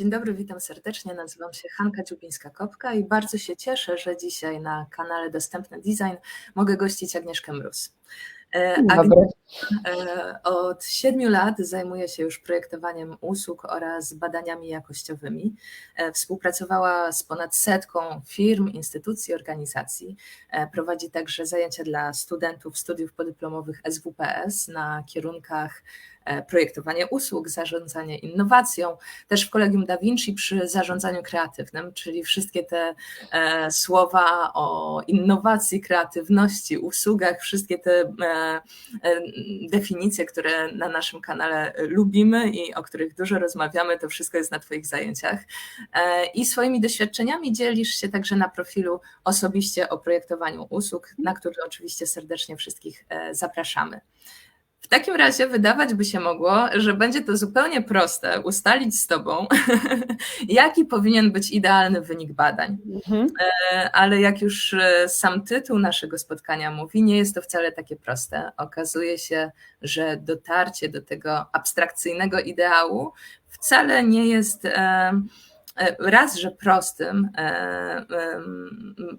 Dzień dobry, witam serdecznie. Nazywam się Hanka Ciupińska-Kopka i bardzo się cieszę, że dzisiaj na kanale Dostępny Design mogę gościć Agnieszkę Mróz. E, Agnieszka e, od siedmiu lat zajmuje się już projektowaniem usług oraz badaniami jakościowymi. E, współpracowała z ponad setką firm, instytucji, organizacji. Prowadzi także zajęcia dla studentów studiów podyplomowych SWPS na kierunkach projektowanie usług, zarządzanie innowacją, też w Kolegium Da Vinci przy zarządzaniu kreatywnym, czyli wszystkie te e, słowa o innowacji, kreatywności, usługach, wszystkie te e, definicje, które na naszym kanale lubimy i o których dużo rozmawiamy, to wszystko jest na Twoich zajęciach. I swoimi doświadczeniami dzielisz się także na profilu osobiście o projektowaniu usług, na który oczywiście serdecznie wszystkich zapraszamy. W takim razie wydawać by się mogło, że będzie to zupełnie proste ustalić z Tobą, jaki powinien być idealny wynik badań. Mhm. E, ale jak już e, sam tytuł naszego spotkania mówi, nie jest to wcale takie proste. Okazuje się, że dotarcie do tego abstrakcyjnego ideału wcale nie jest e, E, raz, że prostym, e,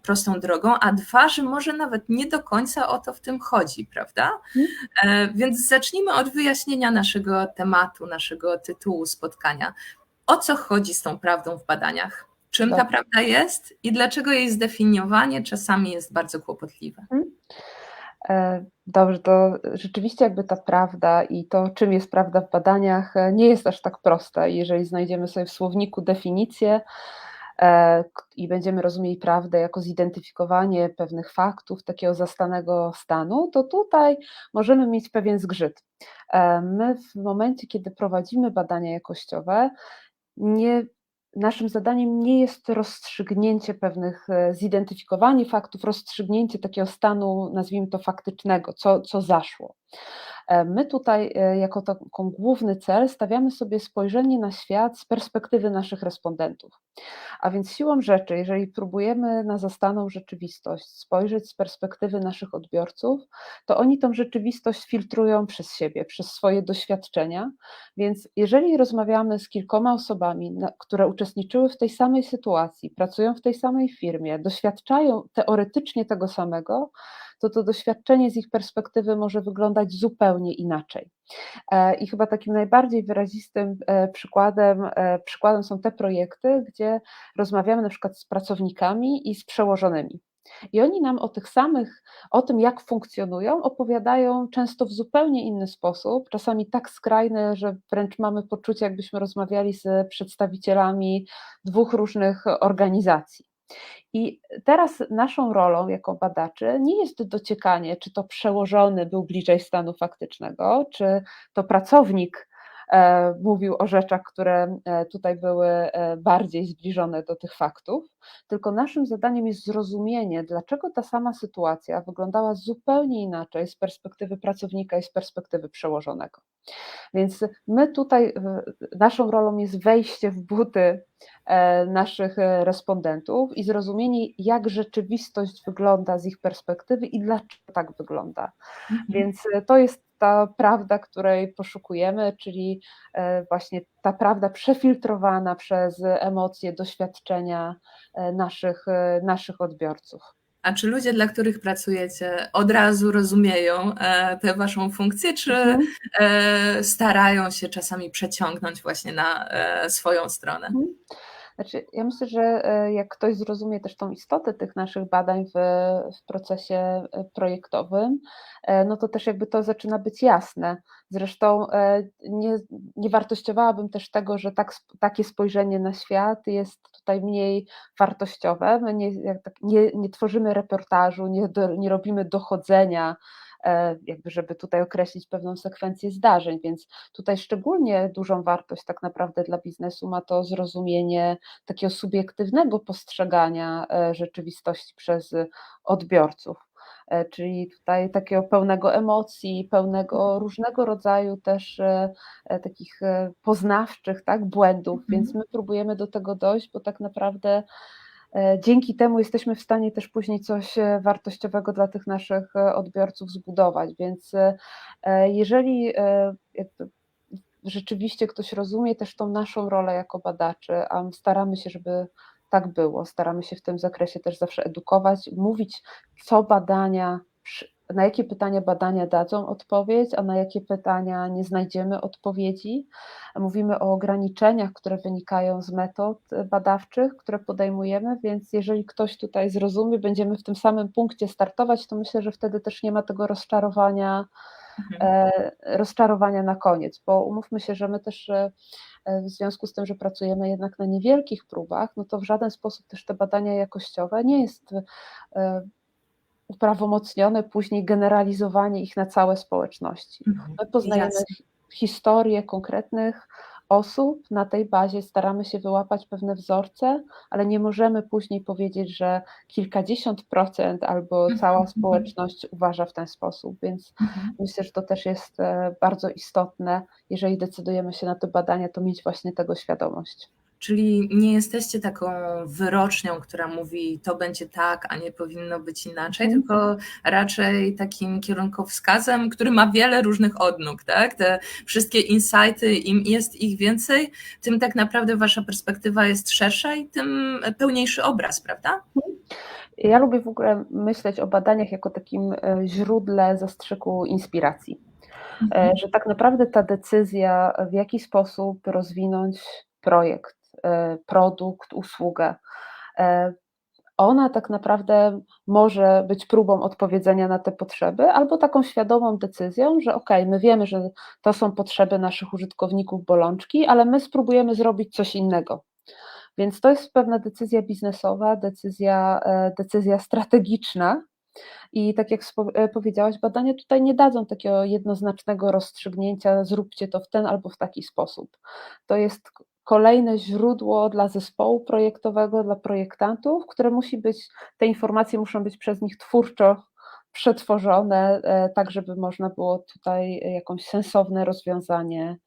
prostą drogą, a dwa, że może nawet nie do końca o to w tym chodzi, prawda? E, więc zacznijmy od wyjaśnienia naszego tematu, naszego tytułu spotkania. O co chodzi z tą prawdą w badaniach? Czym ta tak. prawda jest i dlaczego jej zdefiniowanie czasami jest bardzo kłopotliwe? Hmm? E, dobrze, to rzeczywiście jakby ta prawda i to, czym jest prawda w badaniach, e, nie jest aż tak proste. Jeżeli znajdziemy sobie w słowniku definicję e, i będziemy rozumieli prawdę jako zidentyfikowanie pewnych faktów, takiego zastanego stanu, to tutaj możemy mieć pewien zgrzyt. My w momencie, kiedy prowadzimy badania jakościowe, nie naszym zadaniem nie jest rozstrzygnięcie pewnych, e, zidentyfikowanie faktów, rozstrzygnięcie takiego stanu, nazwijmy to faktycznego, co, co zaszło. E, my tutaj e, jako taką główny cel stawiamy sobie spojrzenie na świat z perspektywy naszych respondentów. A więc siłą rzeczy, jeżeli próbujemy na zastaną rzeczywistość spojrzeć z perspektywy naszych odbiorców, to oni tą rzeczywistość filtrują przez siebie, przez swoje doświadczenia. Więc jeżeli rozmawiamy z kilkoma osobami, które uczestniczyły w tej samej sytuacji, pracują w tej samej firmie, doświadczają teoretycznie tego samego, to to doświadczenie z ich perspektywy może wyglądać zupełnie inaczej. E, I chyba takim najbardziej wyrazistym e, przykładem, e, przykładem są te projekty, gdzie rozmawiamy na przykład z pracownikami i z przełożonymi. I oni nam o tych samych, o tym, jak funkcjonują, opowiadają często w zupełnie inny sposób, czasami tak skrajny, że wręcz mamy poczucie, jakbyśmy rozmawiali z przedstawicielami dwóch różnych organizacji. I teraz naszą rolą jako badaczy nie jest dociekanie, czy to przełożony był bliżej stanu faktycznego, czy to pracownik mówił o rzeczach, które e, tutaj były e, bardziej zbliżone do tych faktów, tylko naszym zadaniem jest zrozumienie, dlaczego ta sama sytuacja wyglądała zupełnie inaczej z perspektywy pracownika i z perspektywy przełożonego. Więc my tutaj, naszą rolą jest wejście w buty naszych respondentów i zrozumienie, jak rzeczywistość wygląda z ich perspektywy i dlaczego tak wygląda. Mhm. Więc to jest ta prawda, której poszukujemy, czyli e, właśnie ta prawda przefiltrowana przez emocje, doświadczenia e, naszych, e, naszych odbiorców. A czy ludzie, dla których pracujecie, od razu rozumieją tę waszą funkcję, czy mhm. starają się czasami przeciągnąć właśnie na swoją stronę? Mhm. Znaczy, ja myślę, że e, jak ktoś zrozumie też tą istotę tych naszych badań w, w procesie e, projektowym, e, no to też jakby to zaczyna być jasne. Zresztą nie, nie wartościowałabym też tego, że tak, takie spojrzenie na świat jest tutaj mniej wartościowe. My nie, tak, nie, nie tworzymy reportażu, nie, do, nie robimy dochodzenia jakby żeby tutaj określić pewną sekwencję zdarzeń, więc tutaj szczególnie dużą wartość tak naprawdę dla biznesu ma to zrozumienie takiego subiektywnego postrzegania e, rzeczywistości przez odbiorców. E, czyli tutaj takiego pełnego emocji, pełnego różnego rodzaju też takich poznawczych tak, błędów, więc my próbujemy do tego dojść, bo tak naprawdę E, dzięki temu jesteśmy w stanie też później coś e, wartościowego dla tych naszych e, odbiorców zbudować. Więc jeżeli rzeczywiście ktoś rozumie też tą naszą rolę jako badaczy, a staramy się, żeby tak było. Staramy się w tym zakresie też zawsze edukować, mówić, co badania, na jakie pytania badania dadzą odpowiedź, a na jakie pytania nie znajdziemy odpowiedzi. Mówimy o ograniczeniach, które wynikają z metod badawczych, które podejmujemy, więc jeżeli ktoś tutaj zrozumie, będziemy w tym samym punkcie startować, to myślę, że wtedy też nie ma tego rozczarowania. Mhm. E, rozczarowania na koniec, bo umówmy się, że my też e, w związku z tym, że pracujemy jednak na niewielkich próbach, no to w żaden sposób też te badania jakościowe nie jest e, uprawomocnione później generalizowanie ich na całe społeczności. Mhm. My poznajemy Jasne. historię konkretnych osób, na tej bazie staramy się wyłapać pewne wzorce, ale nie możemy później powiedzieć, że kilkadziesiąt procent albo mhm. cała mhm. społeczność uważa w ten sposób, więc myślę, że to też jest e, bardzo istotne, jeżeli decydujemy się na te badania, to mieć właśnie tego świadomość. Czyli nie jesteście taką wyrocznią, która mówi, to będzie tak, a nie powinno być inaczej, mm. tylko raczej takim kierunkowskazem, który ma wiele różnych odnóg, tak? Te wszystkie insighty, im jest ich więcej, tym tak naprawdę wasza perspektywa jest szersza i tym pełniejszy obraz, prawda? Ja lubię w ogóle myśleć o badaniach jako takim e, źródle zastrzyku inspiracji. E, mhm. Że tak naprawdę ta decyzja, w jaki sposób rozwinąć projekt, produkt, usługę. E, ona tak naprawdę może być próbą odpowiedzenia na te potrzeby, albo taką świadomą decyzją, że ok, my wiemy, że to są potrzeby naszych użytkowników bolączki, ale my spróbujemy zrobić coś innego. Więc to jest pewna decyzja biznesowa, decyzja, e, decyzja strategiczna. I tak jak powiedziałaś, badania tutaj nie dadzą takiego jednoznacznego rozstrzygnięcia, zróbcie to w ten albo w taki sposób. To jest kolejne źródło dla zespołu projektowego, dla projektantów, które musi być, te informacje muszą być przez nich twórczo przetworzone, e, tak żeby można było tutaj jakąś sensowne rozwiązanie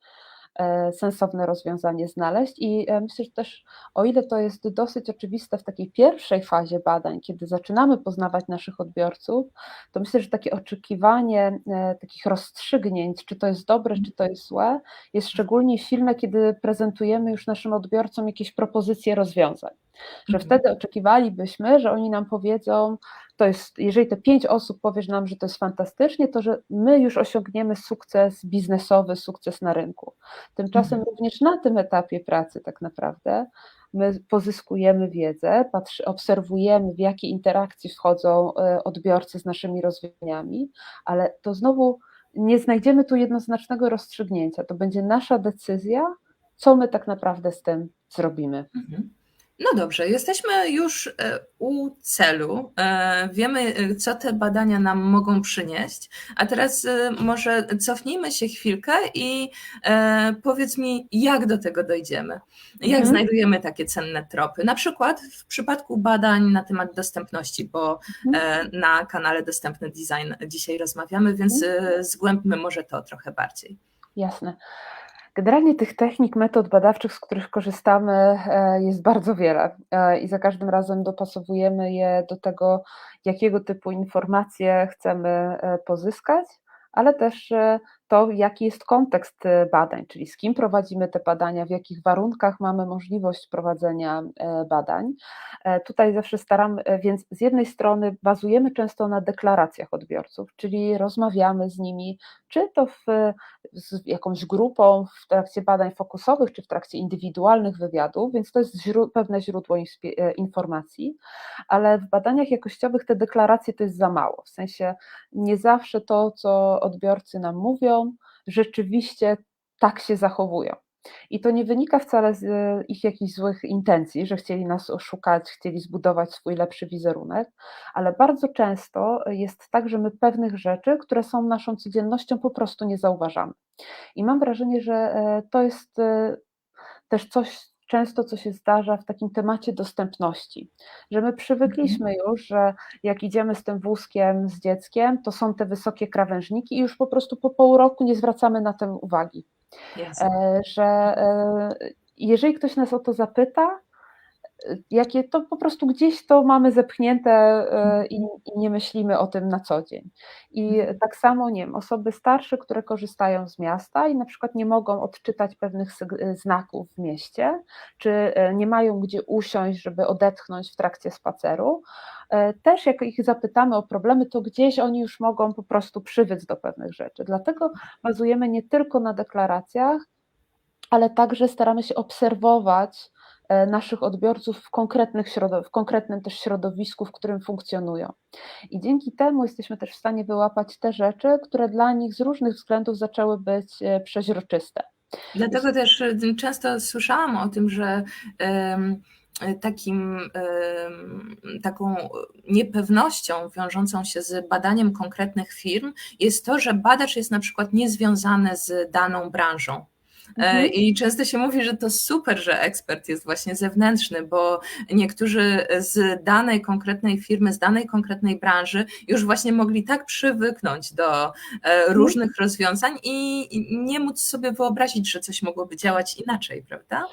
sensowne rozwiązanie znaleźć. I e, myślę, że też o ile to jest dosyć oczywiste w takiej pierwszej fazie badań, kiedy zaczynamy poznawać naszych odbiorców, to myślę, że takie oczekiwanie e, takich rozstrzygnięć, czy to jest dobre, czy to jest złe, jest szczególnie silne, kiedy prezentujemy już naszym odbiorcom jakieś propozycje rozwiązań. Że mhm. wtedy oczekiwalibyśmy, że oni nam powiedzą, to jest, jeżeli te pięć osób powiesz nam, że to jest fantastycznie, to że my już osiągniemy sukces biznesowy, sukces na rynku. Tymczasem mhm. również na tym etapie pracy tak naprawdę my pozyskujemy wiedzę, patrzy, obserwujemy, w jakie interakcje wchodzą e, odbiorcy z naszymi rozwiązaniami, ale to znowu nie znajdziemy tu jednoznacznego rozstrzygnięcia. To będzie nasza decyzja, co my tak naprawdę z tym zrobimy. Mhm. No dobrze, jesteśmy już e, u celu. E, wiemy, e, co te badania nam mogą przynieść. A teraz może cofnijmy się chwilkę i powiedz mi, jak do tego dojdziemy? Jak mhm. znajdujemy takie cenne tropy? Na przykład w przypadku badań na temat dostępności, bo mhm. na kanale Dostępny Design dzisiaj rozmawiamy, więc mhm. zgłębmy może to trochę bardziej. Jasne. Generalnie tych technik, metod badawczych, z których korzystamy, e, jest bardzo wiele e, i za każdym razem dopasowujemy je do tego, jakiego typu informacje chcemy e, pozyskać, ale też to, jaki jest kontekst e, badań, czyli z kim prowadzimy te badania, w jakich warunkach mamy możliwość prowadzenia e, badań. E, tutaj zawsze staram, więc z jednej strony bazujemy często na deklaracjach odbiorców, czyli rozmawiamy z nimi, czy to w, z jakąś grupą w trakcie badań fokusowych, czy w trakcie indywidualnych wywiadów, więc to jest pewne źródło informacji, ale w badaniach jakościowych te deklaracje to jest za mało, w sensie nie zawsze to, co odbiorcy nam mówią, rzeczywiście tak się zachowują. I to nie wynika wcale z e, ich jakichś złych intencji, że chcieli nas oszukać, chcieli zbudować swój lepszy wizerunek, ale bardzo często jest tak, że my pewnych rzeczy, które są naszą codziennością, po prostu nie zauważamy. I mam wrażenie, że e, to jest e, też coś, często, co się zdarza w takim temacie dostępności, że my przywykliśmy mhm. już, że jak idziemy z tym wózkiem z dzieckiem, to są te wysokie krawężniki i już po prostu po pół roku nie zwracamy na to uwagi. Yes. E, że e, jeżeli ktoś nas o to zapyta, jakie to po prostu gdzieś to mamy zepchnięte i, i nie myślimy o tym na co dzień. I tak samo, nie wiem, osoby starsze, które korzystają z miasta i na przykład nie mogą odczytać pewnych znaków w mieście, czy nie mają gdzie usiąść, żeby odetchnąć w trakcie spaceru, też jak ich zapytamy o problemy, to gdzieś oni już mogą po prostu przywyc do pewnych rzeczy. Dlatego bazujemy nie tylko na deklaracjach, ale także staramy się obserwować e, naszych odbiorców w, konkretnych w konkretnym też środowisku, w którym funkcjonują. I dzięki temu jesteśmy też w stanie wyłapać te rzeczy, które dla nich z różnych względów zaczęły być e, przeźroczyste. Dlatego też e, często słyszałam o tym, że takim, taką niepewnością wiążącą się z badaniem konkretnych firm jest to, że badacz jest na przykład niezwiązany z daną branżą. E, mhm. I często się mówi, że to super, że ekspert jest właśnie zewnętrzny, bo niektórzy z danej konkretnej firmy, z danej konkretnej branży już właśnie mogli tak przywyknąć do e, mhm. różnych rozwiązań i nie móc sobie wyobrazić, że coś mogłoby działać inaczej, prawda?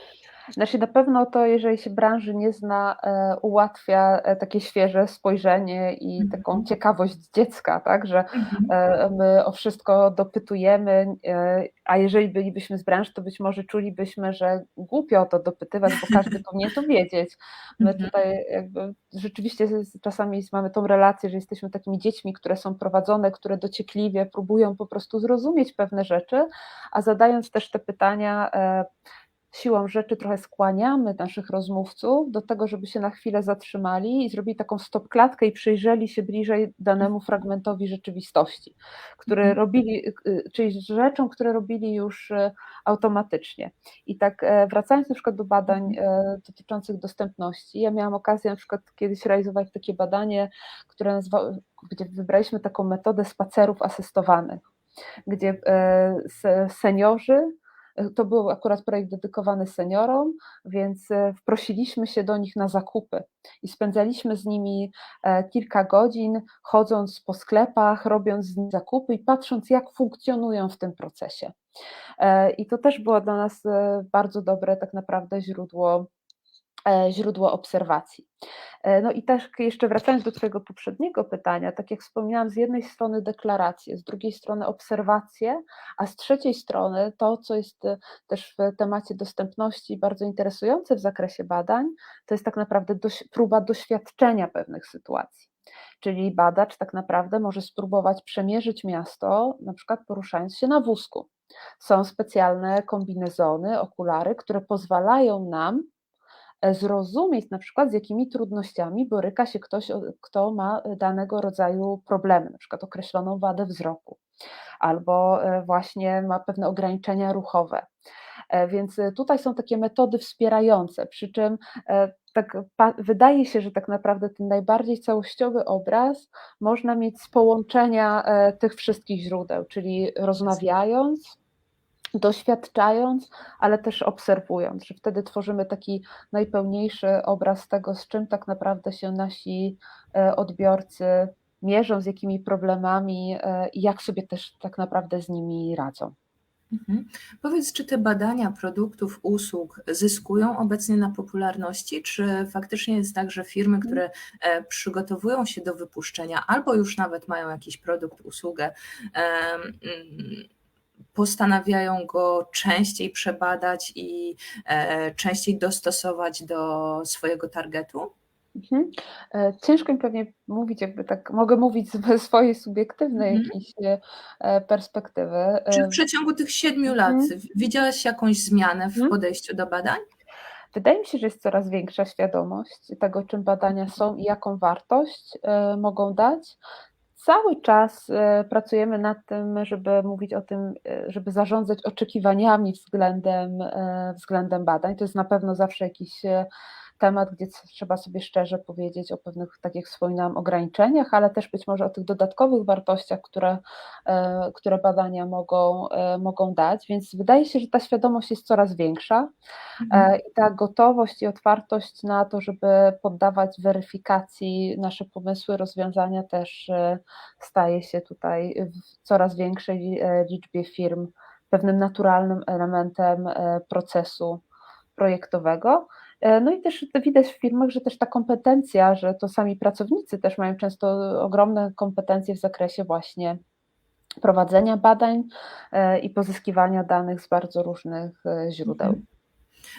Znaczy na pewno to, jeżeli się branży nie zna, e, ułatwia e, takie świeże spojrzenie i taką mhm. ciekawość dziecka, tak, że mhm. e, my o wszystko dopytujemy, a jeżeli bylibyśmy z branży, to być może czulibyśmy, że głupio o to dopytywać, bo każdy powinien to wiedzieć. My mhm. tutaj jakby rzeczywiście czasami mamy tą relację, że jesteśmy takimi dziećmi, które są prowadzone, które dociekliwie próbują po prostu zrozumieć pewne rzeczy, a zadając też te pytania, siłą rzeczy trochę skłaniamy naszych rozmówców do tego, żeby się na chwilę zatrzymali i zrobili taką stopklatkę i przyjrzeli się bliżej danemu fragmentowi rzeczywistości, które mhm. robili, y, czyli rzeczom, które robili już y, automatycznie. I tak e, wracając na przykład do badań mhm. e, dotyczących dostępności, ja miałam okazję na przykład kiedyś realizować takie badanie, które nazywa, gdzie wybraliśmy taką metodę spacerów asystowanych, gdzie e, seniorzy to był akurat projekt dedykowany seniorom, więc e, wprosiliśmy się do nich na zakupy i spędzaliśmy z nimi e, kilka godzin, chodząc po sklepach, robiąc z zakupy i patrząc, jak funkcjonują w tym procesie. E, I to też było dla nas bardzo dobre, tak naprawdę, źródło E, źródło obserwacji. E, no i też jeszcze wracając do Twojego poprzedniego pytania, tak jak wspomniałam, z jednej strony deklaracje, z drugiej strony obserwacje, a z trzeciej strony to, co jest e, też w temacie dostępności bardzo interesujące w zakresie badań, to jest tak naprawdę doś próba doświadczenia pewnych sytuacji. Czyli badacz tak naprawdę może spróbować przemierzyć miasto, na przykład poruszając się na wózku. Są specjalne kombinezony, okulary, które pozwalają nam E, zrozumieć na przykład z jakimi trudnościami boryka się ktoś, kto ma danego rodzaju problemy, na przykład określoną wadę wzroku, albo e, właśnie ma pewne ograniczenia ruchowe. E, więc tutaj są takie metody wspierające, przy czym tak wydaje się, że tak naprawdę ten najbardziej całościowy obraz można mieć z połączenia tych wszystkich źródeł, czyli rozmawiając, doświadczając, ale też obserwując, że wtedy tworzymy taki najpełniejszy obraz tego, z czym tak naprawdę się nasi e, odbiorcy mierzą, z jakimi problemami e, i jak sobie też tak naprawdę z nimi radzą. Mhm. Powiedz, czy te badania produktów, usług zyskują obecnie na popularności, czy faktycznie jest tak, że firmy, mhm. które e, przygotowują się do wypuszczenia albo już nawet mają jakiś produkt, usługę, postanawiają go częściej przebadać i e, częściej dostosować do swojego targetu? Mhm. E, ciężko mi pewnie mówić, jakby tak, mogę mówić ze swojej subiektywnej mhm. jakiejś e, perspektywy. Czy w przeciągu tych siedmiu lat mhm. widziałaś jakąś zmianę w mhm. podejściu do badań? Wydaje mi się, że jest coraz większa świadomość tego, czym badania są i jaką wartość mogą dać cały czas e, pracujemy nad tym, żeby mówić o tym, e, żeby zarządzać oczekiwaniami względem, e, względem badań. To jest na pewno zawsze jakiś temat, gdzie trzeba sobie szczerze powiedzieć o pewnych, tak jak wspominałam, ograniczeniach, ale też być może o tych dodatkowych wartościach, które, e, które badania mogą, e, mogą dać. Więc wydaje się, że ta świadomość jest coraz większa e, mhm. i ta gotowość i otwartość na to, żeby poddawać weryfikacji nasze pomysły, rozwiązania też staje się tutaj w coraz większej liczbie firm pewnym naturalnym elementem procesu projektowego. No i też widać w firmach, że też ta kompetencja, że to sami pracownicy też mają często ogromne kompetencje w zakresie właśnie prowadzenia badań i pozyskiwania danych z bardzo różnych źródeł.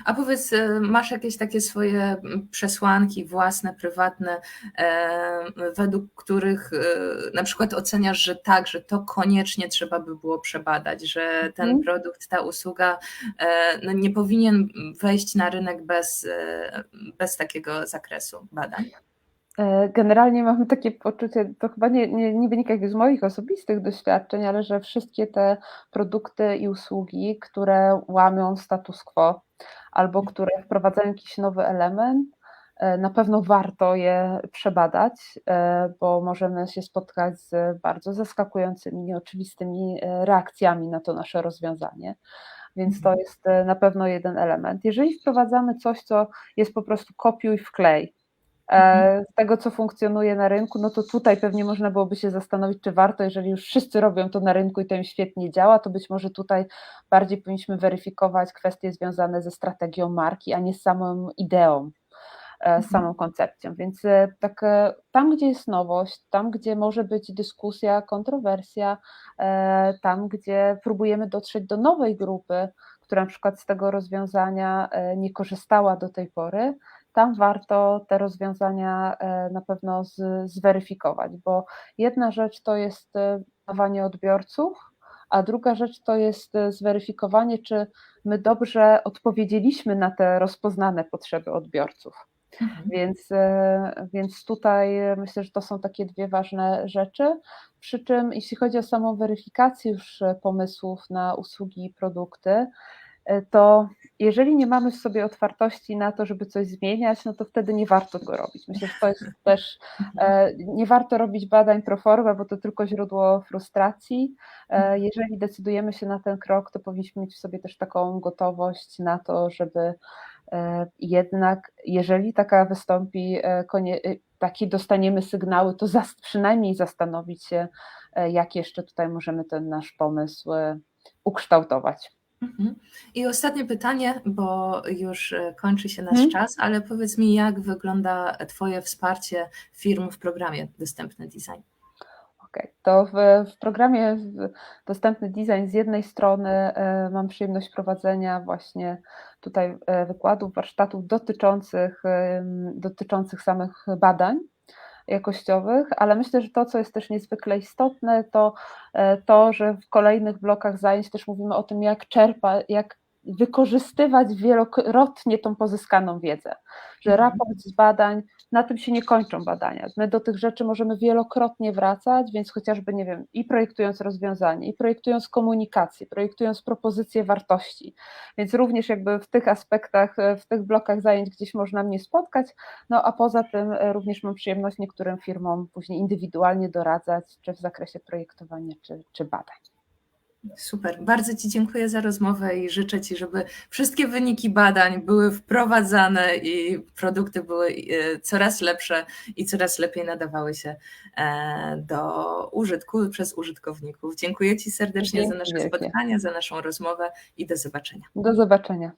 A powiedz, e, masz jakieś takie swoje przesłanki własne, prywatne, e, według których e, na przykład oceniasz, że tak, że to koniecznie trzeba by było przebadać, że ten Mhm. produkt, ta usługa no nie powinien wejść na rynek bez, bez takiego zakresu badań? Generalnie mamy takie poczucie, to chyba nie, nie, nie wynika z moich osobistych doświadczeń, ale że wszystkie te produkty i usługi, które łamią status quo, albo które wprowadzają jakiś nowy element, e, na pewno warto je przebadać, e, bo możemy się spotkać z bardzo zaskakującymi, nieoczywistymi e, reakcjami na to nasze rozwiązanie. Więc to Mhm. jest na pewno jeden element. Jeżeli wprowadzamy coś, co jest po prostu kopiuj wklej, Mhm. Z tego, co funkcjonuje na rynku, no to tutaj pewnie można byłoby się zastanowić, czy warto, jeżeli już wszyscy robią to na rynku i to im świetnie działa, to być może tutaj bardziej powinniśmy weryfikować kwestie związane ze strategią marki, a nie z samą ideą, z Mhm. samą koncepcją. Więc e, tak, e, tam, gdzie jest nowość, tam, gdzie może być dyskusja, kontrowersja, e, tam, gdzie próbujemy dotrzeć do nowej grupy, która na przykład z tego rozwiązania nie korzystała do tej pory, tam warto te rozwiązania e, na pewno zweryfikować, bo jedna rzecz to jest dawanie e, odbiorców, a druga rzecz to jest e, zweryfikowanie, czy my dobrze odpowiedzieliśmy na te rozpoznane potrzeby odbiorców. Mhm. Więc, więc tutaj myślę, że to są takie dwie ważne rzeczy. Przy czym, jeśli chodzi o samą weryfikację już pomysłów na usługi i produkty, to jeżeli nie mamy w sobie otwartości na to, żeby coś zmieniać, no to wtedy nie warto go robić. Myślę, że to jest też, e, nie warto robić badań pro forma, bo to tylko źródło frustracji. E, jeżeli decydujemy się na ten krok, to powinniśmy mieć w sobie też taką gotowość na to, żeby jednak, jeżeli taka wystąpi, taki dostaniemy sygnały, to przynajmniej zastanowić się, jak jeszcze tutaj możemy ten nasz pomysł ukształtować. Mhm. I ostatnie pytanie, bo już e, kończy się nasz mhm. czas, ale powiedz mi, jak wygląda Twoje wsparcie firm w programie Dostępny Design? Okay. To w, w, programie Dostępny Design z jednej strony e, mam przyjemność prowadzenia właśnie tutaj e, wykładów, warsztatów dotyczących, e, dotyczących samych badań jakościowych, ale myślę, że to, co jest też niezwykle istotne, to e, to, że w kolejnych blokach zajęć też mówimy o tym, jak czerpać, jak wykorzystywać wielokrotnie tą pozyskaną wiedzę, że Mhm. raport z badań, na tym się nie kończą badania. My do tych rzeczy możemy wielokrotnie wracać, więc chociażby, nie wiem, i projektując rozwiązanie, i projektując komunikację, projektując propozycje wartości, więc również jakby w tych aspektach, w tych blokach zajęć gdzieś można mnie spotkać, no a poza tym e, również mam przyjemność niektórym firmom później indywidualnie doradzać, czy w zakresie projektowania, czy, czy badań. Super. Bardzo Ci dziękuję za rozmowę i życzę Ci, żeby wszystkie wyniki badań były wprowadzane i produkty były e, coraz lepsze i coraz lepiej nadawały się e, do użytku przez użytkowników. Dziękuję Ci serdecznie Dzięki za nasze wielkie. spotkanie, za naszą rozmowę i do zobaczenia. Do zobaczenia.